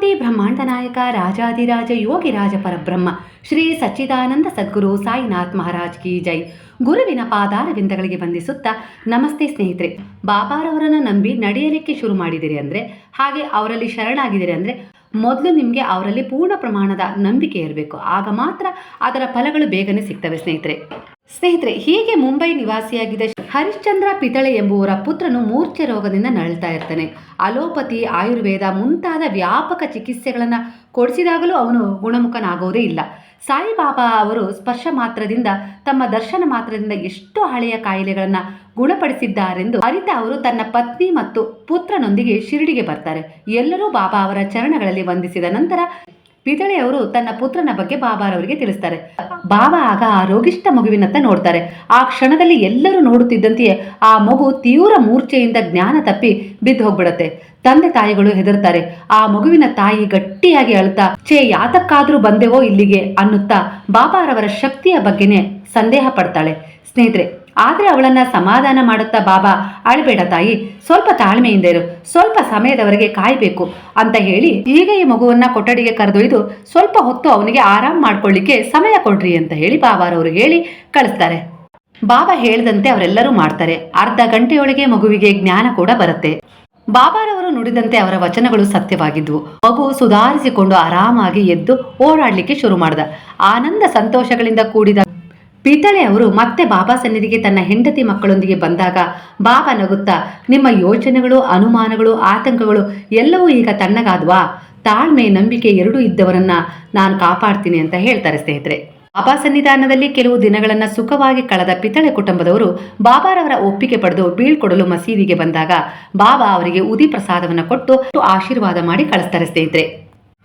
ಕೋಟಿ ಬ್ರಹ್ಮಾಂಡ ನಾಯಕ ರಾಜಾದಿರಾಜ ಯೋಗಿರಾಜ ಪರಬ್ರಹ್ಮ, ಶ್ರೀ ಸಚ್ಚಿದಾನಂದ ಸದ್ಗುರು ಸಾಯಿನಾಥ್ ಮಹಾರಾಜ್ ಕಿ ಜೈ. ಗುರುವಿನ ಪಾದಾರವಿಂದಗಳಿಗೆ ವಂದಿಸುತ್ತಾ ನಮಸ್ತೆ ಸ್ನೇಹಿತರೆ. ಬಾಬಾರವರನ್ನು ನಂಬಿ ನಡೆಯಲಿಕ್ಕೆ ಶುರು ಮಾಡಿದಿರಿ ಅಂದರೆ, ಹಾಗೆ ಅವರಲ್ಲಿ ಶರಣಾಗಿದ್ದೀರಿ ಅಂದರೆ, ಮೊದಲು ನಿಮಗೆ ಅವರಲ್ಲಿ ಪೂರ್ಣ ಪ್ರಮಾಣದ ನಂಬಿಕೆ ಇರಬೇಕು. ಆಗ ಮಾತ್ರ ಅದರ ಫಲಗಳು ಬೇಗನೆ ಸಿಗ್ತವೆ ಸ್ನೇಹಿತರೆ. ಸ್ನೇಹಿತರೆ, ಹೀಗೆ ಮುಂಬೈ ನಿವಾಸಿಯಾಗಿದ್ದ ಹರಿಶ್ಚಂದ್ರ ಪಿತಳೆ ಎಂಬುವರ ಪುತ್ರನು ಮೂರ್ಛೆ ರೋಗದಿಂದ ನರಳ್ತಾ ಇರ್ತಾನೆ. ಅಲೋಪತಿ, ಆಯುರ್ವೇದ ಮುಂತಾದ ವ್ಯಾಪಕ ಚಿಕಿತ್ಸೆಗಳನ್ನು ಕೊಡಿಸಿದಾಗಲೂ ಅವನು ಗುಣಮುಖನಾಗೋದೇ ಇಲ್ಲ. ಸಾಯಿಬಾಬಾ ಅವರು ಸ್ಪರ್ಶ ಮಾತ್ರದಿಂದ, ತಮ್ಮ ದರ್ಶನ ಮಾತ್ರದಿಂದ ಎಷ್ಟು ಹಳೆಯ ಕಾಯಿಲೆಗಳನ್ನು ಗುಣಪಡಿಸಿದ್ದಾರೆಂದು ಅರಿತ ಅವರು ತನ್ನ ಪತ್ನಿ ಮತ್ತು ಪುತ್ರನೊಂದಿಗೆ ಶಿರಡಿಗೆ ಬರ್ತಾರೆ. ಎಲ್ಲರೂ ಬಾಬಾ ಅವರ ಚರಣಗಳಲ್ಲಿ ವಂದಿಸಿದ ನಂತರ ಪಿತಳೆಯವರು ತನ್ನ ಪುತ್ರನ ಬಗ್ಗೆ ಬಾಬಾರವರಿಗೆ ತಿಳಿಸ್ತಾರೆ. ಬಾಬಾ ಆಗ ಆ ರೋಗಿಷ್ಠ ಮಗುವಿನತ್ತ ನೋಡ್ತಾರೆ. ಆ ಕ್ಷಣದಲ್ಲಿ ಎಲ್ಲರೂ ನೋಡುತ್ತಿದ್ದಂತೆಯೇ ಆ ಮಗು ತೀವ್ರ ಮೂರ್ಛೆಯಿಂದ ಜ್ಞಾನ ತಪ್ಪಿ ಬಿದ್ದು ಹೋಗ್ಬಿಡತ್ತೆ. ತಂದೆ ತಾಯಿಗಳು ಹೆದರ್ತಾರೆ. ಆ ಮಗುವಿನ ತಾಯಿ ಗಟ್ಟಿಯಾಗಿ ಅಳ್ತಾ ಛೇ, ಯಾತಕ್ಕಾದ್ರೂ ಬಂದೆವೋ ಇಲ್ಲಿಗೆ ಅನ್ನುತ್ತಾ ಬಾಬಾರವರ ಶಕ್ತಿಯ ಬಗ್ಗೆನೇ ಸಂದೇಹ ಪಡ್ತಾಳೆ. ಸ್ನೇಹಿತರೆ ಆದರೆ ಅವಳನ್ನ ಸಮಾಧಾನ ಮಾಡುತ್ತಾ ಬಾಬಾ, ಅಳಬೇಡ ತಾಯಿ, ಸ್ವಲ್ಪ ತಾಳ್ಮೆಯಿಂದ ಇರು, ಸ್ವಲ್ಪ ಸಮಯದವರೆಗೆ ಕಾಯಬೇಕು ಅಂತ ಹೇಳಿ ಈಗ ಈ ಮಗುವನ್ನ ಕೊಠಡಿಗೆ ಕರೆದೊಯ್ದು ಸ್ವಲ್ಪ ಹೊತ್ತು ಅವನಿಗೆ ಆರಾಮ್ ಮಾಡ್ಕೊಳ್ಳಿಕ್ಕೆ ಸಮಯ ಕೊಡ್ರಿ ಅಂತ ಹೇಳಿ ಬಾಬಾರವರು ಹೇಳಿ ಕಳಿಸ್ತಾರೆ. ಬಾಬಾ ಹೇಳ್ದಂತೆ ಅವರೆಲ್ಲರೂ ಮಾಡ್ತಾರೆ. ಅರ್ಧ ಗಂಟೆಯೊಳಗೆ ಮಗುವಿಗೆ ಜ್ಞಾನ ಕೂಡ ಬರುತ್ತೆ. ಬಾಬಾರವರು ನುಡಿದಂತೆ ಅವರ ವಚನಗಳು ಸತ್ಯವಾಗಿದ್ವು. ಮಗು ಸುಧಾರಿಸಿಕೊಂಡು ಆರಾಮಾಗಿ ಎದ್ದು ಓಡಾಡ್ಲಿಕ್ಕೆ ಶುರು ಮಾಡ್ದ. ಆನಂದ ಸಂತೋಷಗಳಿಂದ ಕೂಡಿದ ಪಿತಳೆ ಅವರು ಮತ್ತೆ ಬಾಬಾ ಸನ್ನಿಧಿಗೆ ತನ್ನ ಹೆಂಡತಿ ಮಕ್ಕಳೊಂದಿಗೆ ಬಂದಾಗ ಬಾಬಾ ನಗುತ್ತಾ, ನಿಮ್ಮ ಯೋಚನೆಗಳು, ಅನುಮಾನಗಳು, ಆತಂಕಗಳು ಎಲ್ಲವೂ ಈಗ ತಣ್ಣಗಾದ್ವಾ? ತಾಳ್ಮೆ, ನಂಬಿಕೆ ಎರಡೂ ಇದ್ದವರನ್ನ ನಾನು ಕಾಪಾಡ್ತೀನಿ ಅಂತ ಹೇಳ್ತಾರೆ ಸ್ನೇಹಿತರೆ. ಬಾಬಾ ಸನ್ನಿಧಾನದಲ್ಲಿ ಕೆಲವು ದಿನಗಳನ್ನು ಸುಖವಾಗಿ ಕಳೆದ ಪಿತಳೆ ಕುಟುಂಬದವರು ಬಾಬಾರವರ ಒಪ್ಪಿಗೆ ಪಡೆದು ಬೀಳ್ಕೊಡಲು ಮಸೀದಿಗೆ ಬಂದಾಗ ಬಾಬಾ ಅವರಿಗೆ ಉದಿ ಪ್ರಸಾದವನ್ನು ಕೊಟ್ಟು ಆಶೀರ್ವಾದ ಮಾಡಿ ಕಳಿಸ್ತಾರೆ ಸ್ನೇಹಿತರೆ.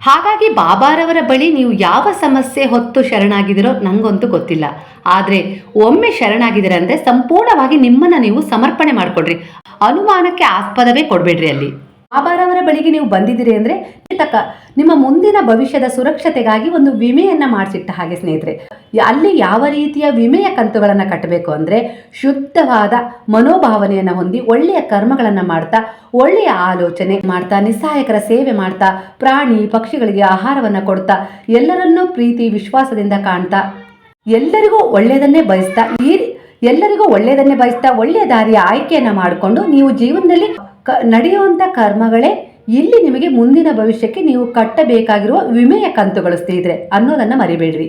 ಹಾಗಾಗಿ ಬಾಬಾರವರ ಬಳಿ ನೀವು ಯಾವ ಸಮಸ್ಯೆ ಹೊತ್ತು ಶರಣಾಗಿದ್ದೀರೋ ನಂಗಂತೂ ಗೊತ್ತಿಲ್ಲ. ಆದರೆ ಒಮ್ಮೆ ಶರಣಾಗಿದ್ದೀರ ಸಂಪೂರ್ಣವಾಗಿ ನಿಮ್ಮನ್ನು ನೀವು ಸಮರ್ಪಣೆ ಮಾಡಿಕೊಡ್ರಿ. ಅನುಮಾನಕ್ಕೆ ಆಸ್ಪದವೇ ಕೊಡಬೇಡ್ರಿ ಅಲ್ಲಿ. ಬಾಬಾರವರ ಬಳಿಗೆ ನೀವು ಬಂದಿದ್ದೀರಿ ಅಂದರೆ ತಕ್ಕ. ನಿಮ್ಮ ಮುಂದಿನ ಭವಿಷ್ಯದ ಸುರಕ್ಷತೆಗಾಗಿ ಒಂದು ವಿಮೆಯನ್ನು ಮಾಡಿಸಿಟ್ಟ ಹಾಗೆ ಸ್ನೇಹಿತರೆ. ಅಲ್ಲಿ ಯಾವ ರೀತಿಯ ವಿಮೆಯ ಕಂತುಗಳನ್ನು ಕಟ್ಟಬೇಕು ಅಂದರೆ ಶುದ್ಧವಾದ ಮನೋಭಾವನೆಯನ್ನು ಹೊಂದಿ ಒಳ್ಳೆಯ ಕರ್ಮಗಳನ್ನು ಮಾಡ್ತಾ, ಒಳ್ಳೆಯ ಆಲೋಚನೆ ಮಾಡ್ತಾ, ನಿಸ್ಸಹಾಯಕರ ಸೇವೆ ಮಾಡ್ತಾ, ಪ್ರಾಣಿ, ಪಕ್ಷಿಗಳಿಗೆ ಆಹಾರವನ್ನು ಕೊಡ್ತಾ, ಎಲ್ಲರನ್ನೂ ಪ್ರೀತಿ, ವಿಶ್ವಾಸದಿಂದ ಕಾಣ್ತಾ, ಎಲ್ಲರಿಗೂ ಒಳ್ಳೆಯದನ್ನೇ ಬಯಸ್ತಾ, ಈ ಎಲ್ಲರಿಗೂ ಒಳ್ಳೆಯದನ್ನೇ ಬಯಸ್ತಾ, ಒಳ್ಳೆಯ ದಾರಿಯ ಆಯ್ಕೆಯನ್ನು ಮಾಡಿಕೊಂಡು ನೀವು ಜೀವನದಲ್ಲಿ ಕ ನಡೆಯುವಂಥ ಕರ್ಮಗಳೇ ಇಲ್ಲಿ ನಿಮಗೆ ಮುಂದಿನ ಭವಿಷ್ಯಕ್ಕೆ ನೀವು ಕಟ್ಟಬೇಕಾಗಿರುವ ವಿಮೆಯ ಕಂತುಗಳು ಸ್ನೇಹಿತರೆ ಅನ್ನೋದನ್ನು ಮರಿಬೇಡ್ರಿ.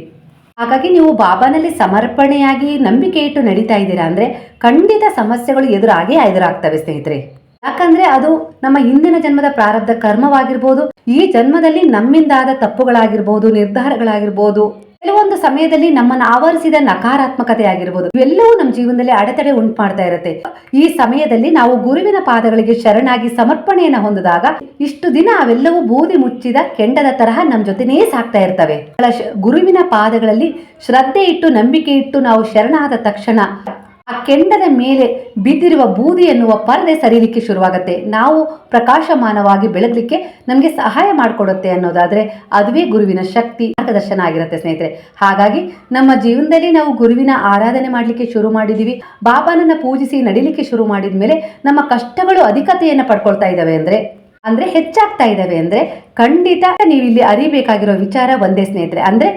ಹಾಗಾಗಿ ನೀವು ಬಾಬಾನಲ್ಲಿ ಸಮರ್ಪಣೆಯಾಗಿ ನಂಬಿಕೆ ಇಟ್ಟು ನಡೀತಾ ಇದ್ದೀರಾ ಅಂದರೆ ಖಂಡಿತ ಸಮಸ್ಯೆಗಳು ಎದುರಾಗೇ ಎದುರಾಗ್ತವೆ ಸ್ನೇಹಿತರೆ ಯಾಕಂದ್ರೆ ಅದು ನಮ್ಮ ಹಿಂದಿನ ಜನ್ಮದ ಪ್ರಾರಬ್ಧ ಕರ್ಮವಾಗಿರ್ಬೋದು, ಈ ಜನ್ಮದಲ್ಲಿ ನಮ್ಮಿಂದಾದ ತಪ್ಪುಗಳಾಗಿರ್ಬೋದು, ನಿರ್ಧಾರಗಳಾಗಿರ್ಬೋದು ಕೆಲವೊಂದು ಸಮಯದಲ್ಲಿ ನಮ್ಮನ್ನು ಆವರಿಸಿದ ನಕಾರಾತ್ಮಕತೆ ಆಗಿರ್ಬೋದು. ಇವೆಲ್ಲವೂ ನಮ್ಮ ಜೀವನದಲ್ಲಿ ಅಡೆತಡೆ ಉಂಟು ಮಾಡ್ತಾ ಇರುತ್ತೆ. ಈ ಸಮಯದಲ್ಲಿ ನಾವು ಗುರುವಿನ ಪಾದಗಳಿಗೆ ಶರಣಾಗಿ ಸಮರ್ಪಣೆಯನ್ನು ಹೊಂದಿದಾಗ ಇಷ್ಟು ದಿನ ಅವೆಲ್ಲವೂ ಬೂದಿ ಮುಚ್ಚಿದ ಕೆಂಡದ ತರಹ ನಮ್ಮ ಜೊತೆನೇ ಸಾಕ್ತಾ ಇರ್ತವೆ. ಗುರುವಿನ ಪಾದಗಳಲ್ಲಿ ಶ್ರದ್ಧೆ ಇಟ್ಟು ನಂಬಿಕೆ ಇಟ್ಟು ನಾವು ಶರಣಾದ ತಕ್ಷಣ ಆ ಕೆಂಡದ ಮೇಲೆ ಬಿದ್ದಿರುವ ಬೂದಿ ಎನ್ನುವ ಪರದೆ ಸರಿಲಿಕ್ಕೆ ಶುರುವಾಗುತ್ತೆ. ನಾವು ಪ್ರಕಾಶಮಾನವಾಗಿ ಬೆಳಗಲಿಕ್ಕೆ ನಮಗೆ ಸಹಾಯ ಮಾಡಿಕೊಡುತ್ತೆ ಅನ್ನೋದಾದರೆ ಅದುವೇ ಗುರುವಿನ ಶಕ್ತಿ, ಮಾರ್ಗದರ್ಶನ ಆಗಿರುತ್ತೆ ಸ್ನೇಹಿತರೆ. ಹಾಗಾಗಿ ನಮ್ಮ ಜೀವನದಲ್ಲಿ ನಾವು ಗುರುವಿನ ಆರಾಧನೆ ಮಾಡಲಿಕ್ಕೆ ಶುರು ಮಾಡಿದ್ದೀವಿ ಬಾಬಾನನ್ನ ಪೂಜಿಸಿ ನಡಿಲಿಕ್ಕೆ ಶುರು ಮಾಡಿದ ಮೇಲೆ ನಮ್ಮ ಕಷ್ಟಗಳು ಅಧಿಕತೆಯನ್ನು ಪಡ್ಕೊಳ್ತಾ ಇದ್ದಾವೆ ಅಂದರೆ, ಅಂದ್ರೆ ಹೆಚ್ಚಾಗ್ತಾ ಇದ್ದಾವೆ ಅಂದರೆ ಖಂಡಿತ ನೀವಿಲ್ಲಿ ಅರಿಬೇಕಾಗಿರೋ ವಿಚಾರ ಒಂದೇ ಸ್ನೇಹಿತರೆ. ಅಂದ್ರೆ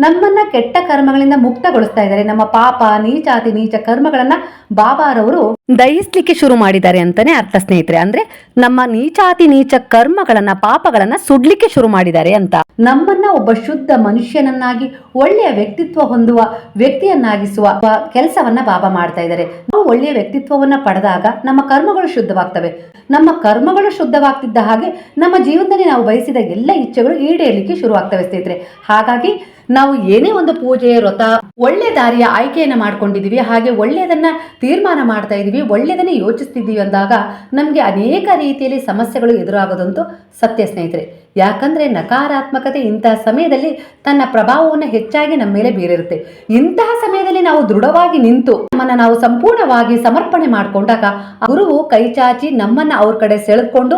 ನಮ್ಮನ್ನ ಕೆಟ್ಟ ಕರ್ಮಗಳಿಂದ ಮುಕ್ತಗೊಳಿಸ್ತಾ ಇದ್ದಾರೆ. ನಮ್ಮ ಪಾಪ, ನೀಚಾತಿ, ನೀಚ ಕರ್ಮಗಳನ್ನ ಬಾಬಾರವರು ದಹಿಸ್ಲಿಕ್ಕೆ ಶುರು ಮಾಡಿದ್ದಾರೆ ಅಂತಾನೆ ಅರ್ಥ ಸ್ನೇಹಿತರೆ. ಅಂದ್ರೆ ನಮ್ಮ ನೀಚಾತಿ, ನೀಚ ಕರ್ಮಗಳನ್ನ, ಪಾಪಗಳನ್ನ ಸುಡ್ಲಿಕ್ಕೆ ಶುರು ಮಾಡಿದ್ದಾರೆ ಅಂತ. ನಮ್ಮನ್ನ ಒಬ್ಬ ಶುದ್ಧ ಮನುಷ್ಯನನ್ನಾಗಿ, ಒಳ್ಳೆಯ ವ್ಯಕ್ತಿತ್ವ ಹೊಂದುವ ವ್ಯಕ್ತಿಯನ್ನಾಗಿಸುವ ಕೆಲಸವನ್ನ ಬಾಬಾ ಮಾಡ್ತಾ ಇದ್ದಾರೆ. ಒಳ್ಳೆಯ ವ್ಯಕ್ತಿತ್ವವನ್ನ ಪಡೆದಾಗ ನಮ್ಮ ಕರ್ಮಗಳು ಶುದ್ಧವಾಗ್ತವೆ. ನಮ್ಮ ಕರ್ಮಗಳು ಶುದ್ಧವಾಗ್ತಿದ್ದ ಹಾಗೆ ನಮ್ಮ ಜೀವನದಲ್ಲಿ ನಾವು ಬಯಸಿದ ಎಲ್ಲ ಇಚ್ಛೆಗಳು ಈಡೇರಲಿಕ್ಕೆ ಶುರುವಾಗ್ತವೆ ಸ್ನೇಹಿತರೆ. ಹಾಗಾಗಿ ನಾವು ಏನೇ ಒಂದು ಪೂಜೆ, ವ್ರತ, ಒಳ್ಳೆ ದಾರಿಯ ಆಯ್ಕೆಯನ್ನು ಮಾಡ್ಕೊಂಡಿದ್ದೀವಿ ಹಾಗೆ ಒಳ್ಳೆಯದನ್ನ ತೀರ್ಮಾನ ಮಾಡ್ತಾ ಇದ್ದೀವಿ ಒಳ್ಳೆಯದನ್ನೇ ಯೋಚಿಸ್ತಿದ್ದೀವಿ ಅಂದಾಗ ನಮಗೆ ಅನೇಕ ರೀತಿಯಲ್ಲಿ ಸಮಸ್ಯೆಗಳು ಎದುರಾಗೋದಂತೂ ಸತ್ಯ ಸ್ನೇಹಿತರೆ. ಯಾಕಂದ್ರೆ ನಕಾರಾತ್ಮಕತೆ ಇಂತಹ ಸಮಯದಲ್ಲಿ ತನ್ನ ಪ್ರಭಾವವನ್ನು ಹೆಚ್ಚಾಗಿ ನಮ್ಮ ಮೇಲೆ ಬೀರಿರುತ್ತೆ. ಇಂತಹ ಸಮಯದಲ್ಲಿ ನಾವು ದೃಢವಾಗಿ ನಿಂತು ನಮ್ಮನ್ನ ನಾವು ಸಂಪೂರ್ಣವಾಗಿ ಸಮರ್ಪಣೆ ಮಾಡಿಕೊಂಡಾಗ ಗುರುವು ಕೈಚಾಚಿ ನಮ್ಮನ್ನ ಅವ್ರ ಕಡೆ ಸೆಳೆದುಕೊಂಡು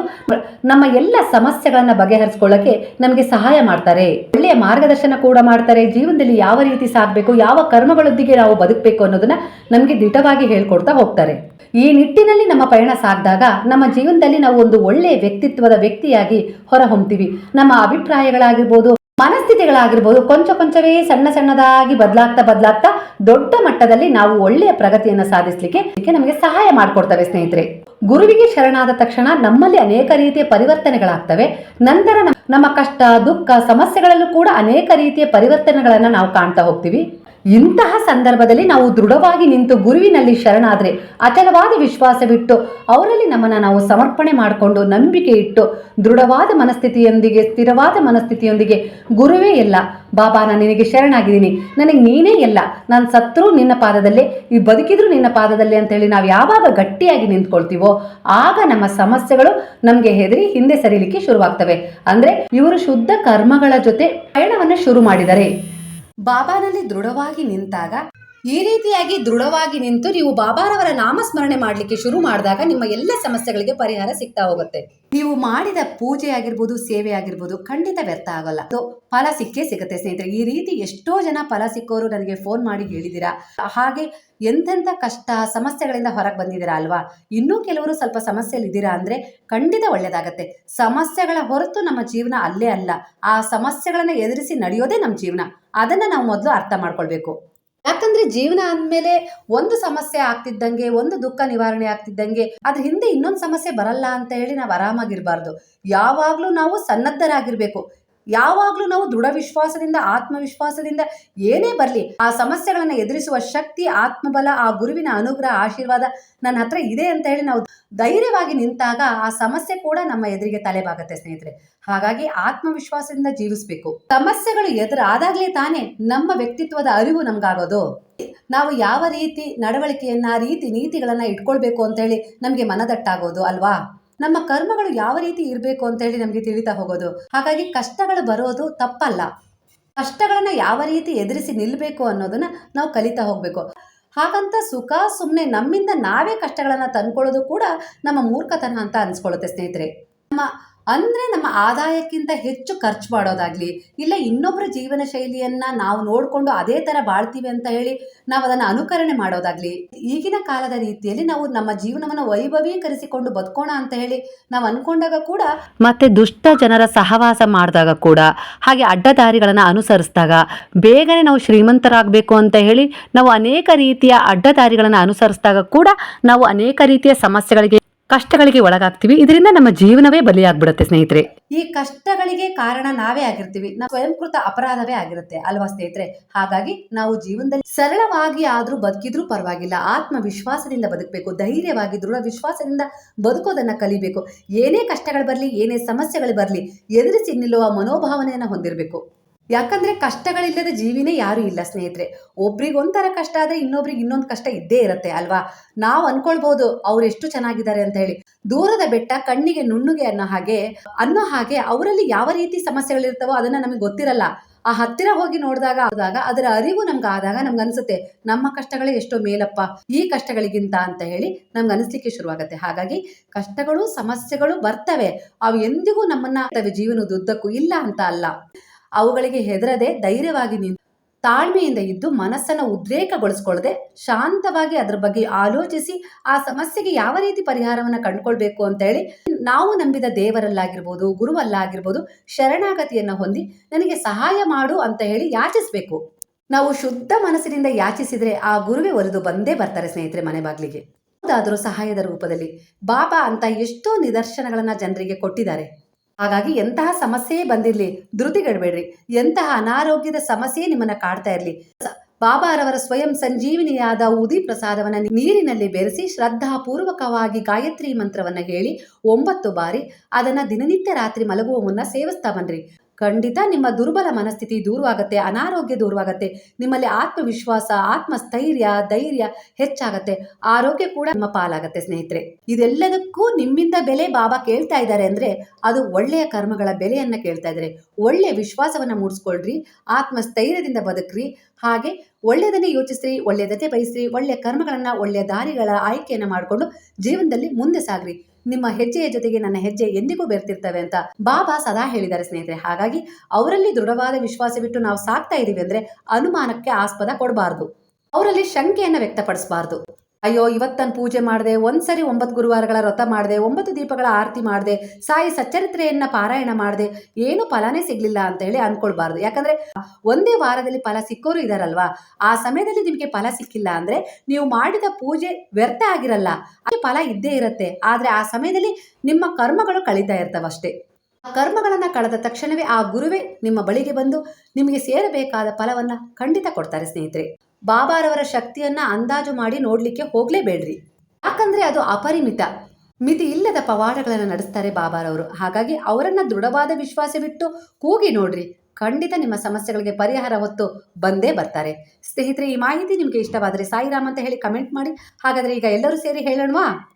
ನಮ್ಮ ಎಲ್ಲ ಸಮಸ್ಯೆಗಳನ್ನ ಬಗೆಹರಿಸಿಕೊಳ್ಳಕ್ಕೆ ನಮಗೆ ಸಹಾಯ ಮಾಡ್ತಾರೆ. ಒಳ್ಳೆಯ ಮಾರ್ಗದರ್ಶನ ಕೂಡ ಮಾಡ್ತಾರೆ. ಜೀವನದಲ್ಲಿ ಯಾವ ರೀತಿ ಸಾಗಬೇಕು, ಯಾವ ಕರ್ಮಗಳೊಂದಿಗೆ ನಾವು ಬದುಕಬೇಕು ಅನ್ನೋದನ್ನ ನಮಗೆ ದಿಟವಾಗಿ ಹೇಳ್ಕೊಡ್ತಾ ಹೋಗ್ತಾರೆ. ಈ ನಿಟ್ಟಿನಲ್ಲಿ ನಮ್ಮ ಪಯಣ ಸಾಗಿದಾಗ ನಮ್ಮ ಜೀವನದಲ್ಲಿ ನಾವು ಒಂದು ಒಳ್ಳೆಯ ವ್ಯಕ್ತಿತ್ವದ ವ್ಯಕ್ತಿಯಾಗಿ ಹೊರಹೊಮ್ತೀವಿ. ನಮ್ಮ ಅಭಿಪ್ರಾಯಗಳಾಗಿರ್ಬೋದು, ಮನಸ್ಥಿತಿಗಳಾಗಿರ್ಬೋದು, ಕೊಂಚ ಕೊಂಚವೇ ಸಣ್ಣ ಸಣ್ಣದಾಗಿ ಬದಲಾಗ್ತಾ ಬದಲಾಗ್ತಾ ದೊಡ್ಡ ಮಟ್ಟದಲ್ಲಿ ನಾವು ಒಳ್ಳೆಯ ಪ್ರಗತಿಯನ್ನು ಸಾಧಿಸಲಿಕ್ಕೆ ನಮಗೆ ಸಹಾಯ ಮಾಡಿಕೊಡ್ತವೆ ಸ್ನೇಹಿತರೆ. ಗುರುವಿಗೆ ಶರಣಾದ ತಕ್ಷಣ ನಮ್ಮಲ್ಲಿ ಅನೇಕ ರೀತಿಯ ಪರಿವರ್ತನೆಗಳಾಗ್ತವೆ. ನಂತರ ನಮ್ಮ ಕಷ್ಟ, ದುಃಖ, ಸಮಸ್ಯೆಗಳಲ್ಲೂ ಕೂಡ ಅನೇಕ ರೀತಿಯ ಪರಿವರ್ತನೆಗಳನ್ನು ನಾವು ಕಾಣ್ತಾ ಹೋಗ್ತೀವಿ. ಇಂತಹ ಸಂದರ್ಭದಲ್ಲಿ ನಾವು ದೃಢವಾಗಿ ನಿಂತು ಗುರುವಿನಲ್ಲಿ ಶರಣಾದ್ರೆ ಅಚಲವಾದ ವಿಶ್ವಾಸವಿಟ್ಟು ಅವರಲ್ಲಿ ನಮ್ಮನ್ನ ನಾವು ಸಮರ್ಪಣೆ ಮಾಡಿಕೊಂಡು ನಂಬಿಕೆ ಇಟ್ಟು ದೃಢವಾದ ಮನಸ್ಥಿತಿಯೊಂದಿಗೆ, ಸ್ಥಿರವಾದ ಮನಸ್ಥಿತಿಯೊಂದಿಗೆ, ಗುರುವೇ ಎಲ್ಲ, ಬಾಬಾ ನಾನು ನಿನಗೆ ಶರಣಾಗಿದ್ದೀನಿ. ನನಗೆ ನೀನೇ ಎಲ್ಲ. ನಾನು ಸತ್ರು ನಿನ್ನ ಪಾದದಲ್ಲೇ, ಈ ಬದುಕಿದ್ರು ನಿನ್ನ ಪಾದದಲ್ಲೇ ಅಂತೇಳಿ ನಾವು ಯಾವಾಗ ಗಟ್ಟಿಯಾಗಿ ನಿಂತ್ಕೊಳ್ತೀವೋ, ಆಗ ನಮ್ಮ ಸಮಸ್ಯೆಗಳು ನಮಗೆ ಹೆದರಿ ಹಿಂದೆ ಸರಿಲಿಕ್ಕೆ ಶುರುವಾಗ್ತವೆ. ಅಂದ್ರೆ ಇವರು ಶುದ್ಧ ಕರ್ಮಗಳ ಜೊತೆ ಪಯಣವನ್ನ ಶುರು ಮಾಡಿದರೆ. ಬಾಬಾನಲ್ಲಿ ದೃಢವಾಗಿ ನಿಂತಾಗ ಈ ರೀತಿಯಾಗಿ ದೃಢವಾಗಿ ನಿಂತು ನೀವು ಬಾಬಾರವರ ನಾಮಸ್ಮರಣೆ ಮಾಡಲಿಕ್ಕೆ ಶುರು ಮಾಡಿದಾಗ ನಿಮ್ಮ ಎಲ್ಲ ಸಮಸ್ಯೆಗಳಿಗೆ ಪರಿಹಾರ ಸಿಗ್ತಾ ಹೋಗುತ್ತೆ. ನೀವು ಮಾಡಿದ ಪೂಜೆ ಆಗಿರ್ಬೋದು, ಸೇವೆ ಆಗಿರ್ಬೋದು ಖಂಡಿತ ವ್ಯರ್ಥ ಆಗಲ್ಲ. ಫಲ ಸಿಕ್ಕೇ ಸಿಗುತ್ತೆ ಸ್ನೇಹಿತರೆ. ಈ ರೀತಿ ಎಷ್ಟೋ ಜನ ಫಲ ಸಿಕ್ಕೋರು ನನಗೆ ಫೋನ್ ಮಾಡಿ ಹೇಳಿದ್ದೀರಾ? ಹಾಗೆ ಎಂತೆಂಥ ಕಷ್ಟ, ಸಮಸ್ಯೆಗಳಿಂದ ಹೊರಗೆ ಬಂದಿದ್ದೀರಾ ಅಲ್ವಾ? ಇನ್ನೂ ಕೆಲವರು ಸ್ವಲ್ಪ ಸಮಸ್ಯೆಯಲ್ಲಿ ಇದ್ದೀರಾ ಅಂದರೆ ಖಂಡಿತ ಒಳ್ಳೆಯದಾಗತ್ತೆ ಸಮಸ್ಯೆಗಳ ಹೊರತು ನಮ್ಮ ಜೀವನ ಅಲ್ಲೇ ಅಲ್ಲ. ಆ ಸಮಸ್ಯೆಗಳನ್ನು ಎದುರಿಸಿ ನಡೆಯೋದೇ ನಮ್ಮ ಜೀವನ. ಅದನ್ನು ನಾವು ಮೊದಲು ಅರ್ಥ ಮಾಡ್ಕೊಳ್ಬೇಕು. ಯಾಕಂದ್ರೆ ಜೀವನ ಅಂದಮೇಲೆ ಒಂದು ಸಮಸ್ಯೆ ಆಗ್ತಿದ್ದಂಗೆ, ಒಂದು ದುಃಖ ನಿವಾರಣೆ ಆಗ್ತಿದ್ದಂಗೆ, ಅದ್ರ ಹಿಂದೆ ಇನ್ನೊಂದು ಸಮಸ್ಯೆ ಬರಲ್ಲ ಅಂತ ಹೇಳಿ ನಾವು ಆರಾಮಾಗಿರ್ಬಾರ್ದು. ಯಾವಾಗ್ಲೂ ನಾವು ಸನ್ನದ್ಧರಾಗಿರ್ಬೇಕು. ಯಾವಾಗ್ಲೂ ನಾವು ದೃಢ ವಿಶ್ವಾಸದಿಂದ ಆತ್ಮವಿಶ್ವಾಸದಿಂದ ಏನೇ ಬರಲಿ, ಆ ಸಮಸ್ಯೆಗಳನ್ನ ಎದುರಿಸುವ ಶಕ್ತಿ, ಆತ್ಮಬಲ, ಆ ಗುರುವಿನ ಅನುಗ್ರಹ, ಆಶೀರ್ವಾದ ನನ್ನ ಹತ್ರ ಇದೆ ಅಂತ ಹೇಳಿ ನಾವು ಧೈರ್ಯವಾಗಿ ನಿಂತಾಗ ಆ ಸಮಸ್ಯೆ ಕೂಡ ನಮ್ಮ ಎದುರಿಗೆ ತಲೆಬಾಗುತ್ತೆ ಸ್ನೇಹಿತರೆ. ಹಾಗಾಗಿ ಆತ್ಮವಿಶ್ವಾಸದಿಂದ ಜೀವಿಸಬೇಕು. ಸಮಸ್ಯೆಗಳು ಎದುರಾದಾಗ್ಲೇ ತಾನೇ ನಮ್ಮ ವ್ಯಕ್ತಿತ್ವದ ಅರಿವು ನಮ್ಗಾಗೋದು. ನಾವು ಯಾವ ರೀತಿ ನಡವಳಿಕೆಯನ್ನ, ರೀತಿ ನೀತಿಗಳನ್ನ ಇಟ್ಕೊಳ್ಬೇಕು ಅಂತ ಹೇಳಿ ನಮಗೆ ಮನದಟ್ಟಾಗೋದು ಅಲ್ವಾ? ನಮ್ಮ ಕರ್ಮಗಳು ಯಾವ ರೀತಿ ಇರಬೇಕು ಅಂತ ಹೇಳಿ ನಮಗೆ ತಿಳಿತಾ ಹೋಗೋದು. ಹಾಗಾಗಿ ಕಷ್ಟಗಳು ಬರೋದು ತಪ್ಪಲ್ಲ. ಕಷ್ಟಗಳನ್ನ ಯಾವ ರೀತಿ ಎದುರಿಸಿ ನಿಲ್ಲಬೇಕು ಅನ್ನೋದನ್ನ ನಾವು ಕಲಿತಾ ಹೋಗ್ಬೇಕು. ಹಾಗಂತ ಸುಖ ಸುಮ್ಮನೆ ನಮ್ಮಿಂದ ನಾವೇ ಕಷ್ಟಗಳನ್ನ ತಂದ್ಕೊಳ್ಳೋದು ಕೂಡ ನಮ್ಮ ಮೂರ್ಖತನ ಅಂತ ಅನ್ಸ್ಕೊಳ್ಳುತ್ತೆ ಸ್ನೇಹಿತರೆ. ನಮ್ಮ ಅಂದ್ರೆ ನಮ್ಮ ಆದಾಯಕ್ಕಿಂತ ಹೆಚ್ಚು ಖರ್ಚು ಮಾಡೋದಾಗಲಿ, ಇಲ್ಲ ಇನ್ನೊಬ್ಬರ ಜೀವನ ಶೈಲಿಯನ್ನು ನಾವು ನೋಡಿಕೊಂಡು ಅದೇ ಥರ ಬಾಳ್ತೀವಿ ಅಂತ ಹೇಳಿ ನಾವು ಅದನ್ನು ಅನುಕರಣೆ ಮಾಡೋದಾಗಲಿ, ಈಗಿನ ಕಾಲದ ರೀತಿಯಲ್ಲಿ ನಾವು ನಮ್ಮ ಜೀವನವನ್ನು ವೈಭವೀಕರಿಸಿಕೊಂಡು ಬದುಕೋಣ ಅಂತ ಹೇಳಿ ನಾವು ಅಂದ್ಕೊಂಡಾಗ ಕೂಡ ಮತ್ತೆ ದುಷ್ಟ ಜನರ ಸಹವಾಸ ಮಾಡಿದಾಗ ಕೂಡ, ಹಾಗೆ ಅಡ್ಡದಾರಿಗಳನ್ನು ಅನುಸರಿಸಿದಾಗ ಬೇಗನೆ ನಾವು ಶ್ರೀಮಂತರಾಗಬೇಕು ಅಂತ ಹೇಳಿ ನಾವು ಅನೇಕ ರೀತಿಯ ಅಡ್ಡದಾರಿಗಳನ್ನು ಅನುಸರಿಸಿದಾಗ ಕೂಡ ನಾವು ಅನೇಕ ರೀತಿಯ ಸಮಸ್ಯೆಗಳಿಗೆ ಕಷ್ಟಗಳಿಗೆ ಒಳಗಾಗ್ತೀವಿ. ಇದರಿಂದ ನಮ್ಮ ಜೀವನವೇ ಬಲಿಯಾಗ್ಬಿಡುತ್ತೆ ಸ್ನೇಹಿತರೆ. ಈ ಕಷ್ಟಗಳಿಗೆ ಕಾರಣ ನಾವೇ ಆಗಿರ್ತೀವಿ. ನಾವು ಸ್ವಯಂಕೃತ ಅಪರಾಧವೇ ಆಗಿರುತ್ತೆ ಅಲ್ವಾ ಸ್ನೇಹಿತರೆ? ಹಾಗಾಗಿ ನಾವು ಜೀವನದಲ್ಲಿ ಸರಳವಾಗಿ ಆದ್ರೂ ಬದುಕಿದ್ರೂ ಪರವಾಗಿಲ್ಲ. ಆತ್ಮವಿಶ್ವಾಸದಿಂದ ಬದುಕಬೇಕು. ಧೈರ್ಯವಾಗಿ ದೃಢ ವಿಶ್ವಾಸದಿಂದ ಬದುಕೋದನ್ನ ಕಲಿಬೇಕು. ಏನೇ ಕಷ್ಟಗಳು ಬರಲಿ, ಏನೇ ಸಮಸ್ಯೆಗಳು ಬರಲಿ, ಎದುರಿಸಿ ನಿಲ್ಲುವ ಮನೋಭಾವನೆಯನ್ನ ಹೊಂದಿರಬೇಕು. ಯಾಕಂದ್ರೆ ಕಷ್ಟಗಳಿಲ್ಲದ ಜೀವಿನೇ ಯಾರು ಇಲ್ಲ ಸ್ನೇಹಿತರೆ. ಒಬ್ರಿಗೆ ಒಂಥರ ಕಷ್ಟ ಆದ್ರೆ ಇನ್ನೊಬ್ರಿಗೆ ಇನ್ನೊಂದು ಕಷ್ಟ ಇದ್ದೇ ಇರುತ್ತೆ ಅಲ್ವಾ? ನಾವು ಅವ್ರು ಎಷ್ಟು ಚೆನ್ನಾಗಿದ್ದಾರೆ ಅಂತ ಹೇಳಿ. ದೂರದ ಬೆಟ್ಟ ಕಣ್ಣಿಗೆ ನುಣ್ಣುಗೆ ಅನ್ನೋ ಹಾಗೆ ಅನ್ನೋ ಹಾಗೆ ಅವರಲ್ಲಿ ಯಾವ ರೀತಿ ಸಮಸ್ಯೆಗಳಿರ್ತಾವೋ ಅದನ್ನ ನಮಗೆ ಗೊತ್ತಿರಲ್ಲ. ಆ ಹತ್ತಿರ ಹೋಗಿ ನೋಡಿದಾಗ ಆದಾಗ ಅದರ ಅರಿವು ನಮ್ಗೆ ಆದಾಗ ನಮ್ಗೆ ಅನ್ಸುತ್ತೆ, ನಮ್ಮ ಕಷ್ಟಗಳೇ ಎಷ್ಟೋ ಮೇಲಪ್ಪ, ಈ ಕಷ್ಟಗಳಿಗಿಂತ ಅಂತ ಹೇಳಿ ನಮ್ಗೆ ಅನಿಸ್ಲಿಕ್ಕೆ ಶುರುವಾಗುತ್ತೆ. ಹಾಗಾಗಿ ಕಷ್ಟಗಳು, ಸಮಸ್ಯೆಗಳು ಬರ್ತವೆ. ಅವು ಎಂದಿಗೂ ನಮ್ಮನ್ನ ಜೀವನದುದ್ದಕ್ಕೂ ಇಲ್ಲ ಅಂತ ಅಲ್ಲ. ಅವುಗಳಿಗೆ ಹೆದರದೆ ಧೈರ್ಯವಾಗಿ ನಿಂತು ತಾಳ್ಮೆಯಿಂದ ಇದ್ದು ಮನಸ್ಸನ್ನು ಉದ್ರೇಕಗೊಳಿಸ್ಕೊಳ್ಳದೆ ಶಾಂತವಾಗಿ ಅದರ ಬಗ್ಗೆ ಆಲೋಚಿಸಿ ಆ ಸಮಸ್ಯೆಗೆ ಯಾವ ರೀತಿ ಪರಿಹಾರವನ್ನು ಕಂಡುಕೊಳ್ಬೇಕು ಅಂತ ಹೇಳಿ ನಾವು ನಂಬಿದ ದೇವರಲ್ಲಾಗಿರ್ಬೋದು, ಗುರುವಲ್ಲಾಗಿರ್ಬೋದು ಶರಣಾಗತಿಯನ್ನು ಹೊಂದಿ ನನಗೆ ಸಹಾಯ ಮಾಡು ಅಂತ ಹೇಳಿ ಯಾಚಿಸಬೇಕು. ನಾವು ಶುದ್ಧ ಮನಸ್ಸಿನಿಂದ ಯಾಚಿಸಿದ್ರೆ ಆ ಗುರುವೇ ಒರೆದು ಬಂದೇ ಬರ್ತಾರೆ ಸ್ನೇಹಿತರೆ ಮನೆ ಬಾಗಿಲಿಗೆ. ಯಾವುದಾದರೂ ಸಹಾಯದ ರೂಪದಲ್ಲಿ, ಬಾಬಾ, ಅಂತ ಎಷ್ಟೋ ನಿದರ್ಶನಗಳನ್ನ ಜನರಿಗೆ ಕೊಟ್ಟಿದ್ದಾರೆ. ಹಾಗಾಗಿ ಎಂತಹ ಸಮಸ್ಯೆ ಬಂದಿರಲಿ ಧೃತಿಗೆಡಬೇಡ್ರಿ ಎಂತಹ ಅನಾರೋಗ್ಯದ ಸಮಸ್ಯೆ ನಿಮ್ಮನ್ನ ಕಾಡ್ತಾ ಇರಲಿ. ಬಾಬಾರವರ ಸ್ವಯಂ ಸಂಜೀವಿನಿಯಾದ ಉದಿ ಪ್ರಸಾದವನ್ನ ನೀರಿನಲ್ಲಿ ಬೆರೆಸಿ ಶ್ರದ್ಧಾಪೂರ್ವಕವಾಗಿ ಗಾಯತ್ರಿ ಮಂತ್ರವನ್ನ ಹೇಳಿ ಒಂಬತ್ತು ಬಾರಿ ಅದನ್ನ ದಿನನಿತ್ಯ ರಾತ್ರಿ ಮಲಗುವ ಮುನ್ನ ಸೇವಿಸ್ತಾ ಬನ್ರಿ. ಖಂಡಿತ ನಿಮ್ಮ ದುರ್ಬಲ ಮನಸ್ಥಿತಿ ದೂರವಾಗತ್ತೆ, ಅನಾರೋಗ್ಯ ದೂರವಾಗತ್ತೆ, ನಿಮ್ಮಲ್ಲಿ ಆತ್ಮವಿಶ್ವಾಸ, ಆತ್ಮಸ್ಥೈರ್ಯ, ಧೈರ್ಯ ಹೆಚ್ಚಾಗತ್ತೆ. ಆರೋಗ್ಯ ಕೂಡ ನಿಮ್ಮ ಪಾಲಾಗತ್ತೆ ಸ್ನೇಹಿತರೆ. ಇದೆಲ್ಲದಕ್ಕೂ ನಿಮ್ಮಿಂದ ಬೆಲೆ ಬಾಬಾ ಕೇಳ್ತಾ ಇದ್ದಾರೆ ಅಂದ್ರೆ ಅದು ಒಳ್ಳೆಯ ಕರ್ಮಗಳ ಬೆಲೆಯನ್ನ ಕೇಳ್ತಾ ಇದ್ದಾರೆ. ಒಳ್ಳೆಯ ವಿಶ್ವಾಸವನ್ನ ಮೂಡಿಸ್ಕೊಳ್ರಿ, ಆತ್ಮಸ್ಥೈರ್ಯದಿಂದ ಬದುಕ್ರಿ, ಹಾಗೆ ಒಳ್ಳೆಯದನ್ನೇ ಯೋಚಿಸ್ರಿ ಒಳ್ಳೆಯದತೆ ಬಯಸ್ರಿ ಒಳ್ಳೆಯ ಕರ್ಮಗಳನ್ನ ಒಳ್ಳೆಯ ದಾರಿಗಳ ಆಯ್ಕೆಯನ್ನು ಮಾಡಿಕೊಂಡು ಜೀವನದಲ್ಲಿ ಮುಂದೆ ಸಾಗ್ರಿ. ನಿಮ್ಮ ಹೆಜ್ಜೆಯ ಜೊತೆಗೆ ನನ್ನ ಹೆಜ್ಜೆ ಎಂದಿಗೂ ಬೆರ್ತಿರ್ತವೆ ಅಂತ ಬಾಬಾ ಸದಾ ಹೇಳಿದ್ದಾರೆ ಸ್ನೇಹಿತರೆ. ಹಾಗಾಗಿ ಅವರಲ್ಲಿ ದೃಢವಾದ ವಿಶ್ವಾಸವಿಟ್ಟು ನಾವು ಸಾಕ್ತಾ ಇದ್ದೀವಿ ಅಂದ್ರೆ ಅನುಮಾನಕ್ಕೆ ಆಸ್ಪದ ಕೊಡಬಾರ್ದು. ಅವರಲ್ಲಿ ಶಂಕೆಯನ್ನು ವ್ಯಕ್ತಪಡಿಸಬಾರ್ದು. ಅಯ್ಯೋ ಇವತ್ತನ್ನು ಪೂಜೆ ಮಾಡಿದೆ, ಒಂದ್ಸರಿ ಒಂಬತ್ತು ಗುರುವಾರಗಳ ವ್ರತ ಮಾಡಿದೆ, ಒಂಬತ್ತು ದೀಪಗಳ ಆರತಿ ಮಾಡಿದೆ, ಸಾಯಿ ಸಚ್ಚರಿತ್ರೆಯನ್ನ ಪಾರಾಯಣ ಮಾಡಿದೆ, ಏನು ಫಲನೇ ಸಿಗ್ಲಿಲ್ಲ ಅಂತ ಹೇಳಿ ಅಂದ್ಕೊಳ್ಬಾರ್ದು ಯಾಕಂದ್ರೆ ಒಂದೇ ವಾರದಲ್ಲಿ ಫಲ ಸಿಕ್ಕೋರು ಇದಾರಲ್ವಾ? ಆ ಸಮಯದಲ್ಲಿ ನಿಮಗೆ ಫಲ ಸಿಕ್ಕಿಲ್ಲ ಅಂದ್ರೆ ನೀವು ಮಾಡಿದ ಪೂಜೆ ವ್ಯರ್ಥ ಆಗಿರಲ್ಲ. ಅದು ಫಲ ಇದ್ದೇ ಇರುತ್ತೆ. ಆದ್ರೆ ಆ ಸಮಯದಲ್ಲಿ ನಿಮ್ಮ ಕರ್ಮಗಳು ಕಳೀತಾ ಇರ್ತವಷ್ಟೇ ಕರ್ಮಗಳನ್ನು ಕಳೆದ ತಕ್ಷಣವೇ ಆ ಗುರುವೇ ನಿಮ್ಮ ಬಳಿಗೆ ಬಂದು ನಿಮಗೆ ಸೇರಬೇಕಾದ ಫಲವನ್ನ ಖಂಡಿತ ಕೊಡ್ತಾರೆ ಸ್ನೇಹಿತರೆ. ಬಾಬಾರವರ ಶಕ್ತಿಯನ್ನ ಅಂದಾಜು ಮಾಡಿ ನೋಡ್ಲಿಕ್ಕೆ ಹೋಗ್ಲೇಬೇಡ್ರಿ ಯಾಕಂದ್ರೆ ಅದು ಅಪರಿಮಿತ. ಮಿತಿ ಇಲ್ಲದ ಪವಾಡಗಳನ್ನು ನಡೆಸ್ತಾರೆ ಬಾಬಾರವರು. ಹಾಗಾಗಿ ಅವರನ್ನ ದೃಢವಾದ ವಿಶ್ವಾಸವಿಟ್ಟು ಕೂಗಿ ನೋಡ್ರಿ. ಖಂಡಿತ ನಿಮ್ಮ ಸಮಸ್ಯೆಗಳಿಗೆ ಪರಿಹಾರ ಹೊತ್ತು ಬಂದೇ ಬರ್ತಾರೆ. ಸ್ನೇಹಿತರೆ, ಈ ಮಾಹಿತಿ ನಿಮಗೆ ಇಷ್ಟವಾದರೆ ಸಾಯಿರಾಮ್ ಅಂತ ಹೇಳಿ ಕಮೆಂಟ್ ಮಾಡಿ. ಹಾಗಾದ್ರೆ ಈಗ ಎಲ್ಲರೂ ಸೇರಿ ಹೇಳೋಣವಾ?